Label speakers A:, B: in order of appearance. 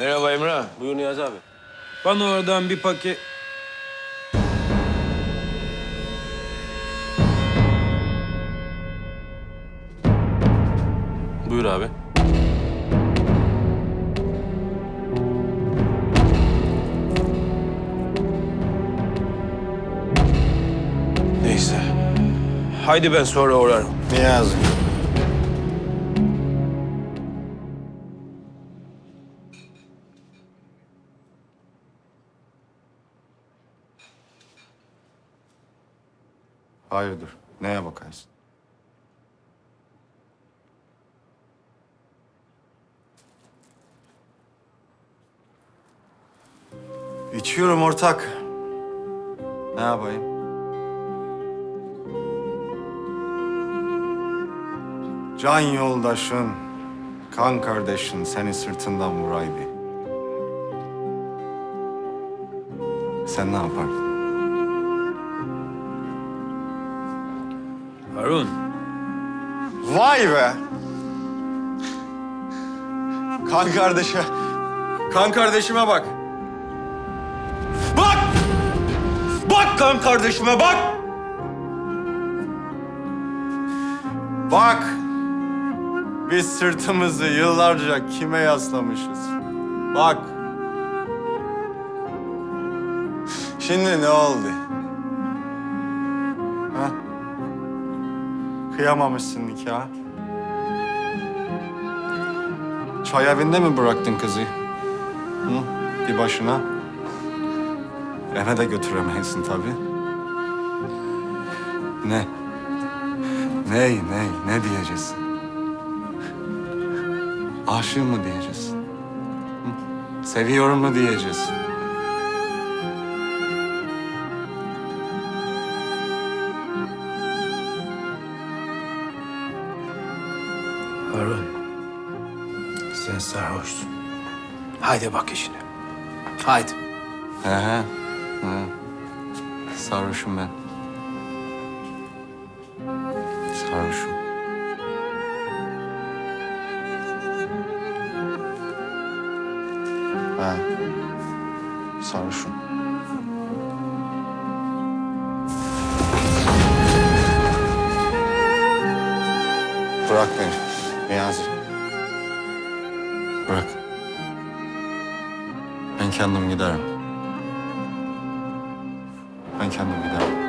A: Merhaba Emrah.
B: Buyur Niyazi abi.
A: Bana oradan bir paket...
B: Buyur abi.
A: Neyse. Haydi ben sonra uğrarım.
C: Niyazi. Hayırdır? Neye bakarsın? İçiyorum ortak. Ne yapayım? Can yoldaşın, kan kardeşin seni sırtından vuraydı. Sen ne yapardın?
A: Harun.
C: Vay be! Kan kardeşe, kan kardeşime bak.
A: Bak! Bak kan kardeşime bak!
C: Bak! Biz sırtımızı yıllarca kime yaslamışız? Bak! Şimdi ne oldu? Ha? Kıyamamışsın nikah. Çay evinde mi bıraktın kızı? Hı? Bir başına. Eve de götüremezsin tabii. Ne? Ney, ney, ne diyeceğiz? Aşığım mı diyeceğiz? Seviyorum mu diyeceğiz?
A: Harun. Sen sarhoşsun. Haydi bak işine. Haydi.
C: He he. he. Sarhoşum ben. Sarhoşum. He. Sarhoşum. Bırak beni. Niyazi. Bırak. Ben kendim giderim. Ben kendim giderim.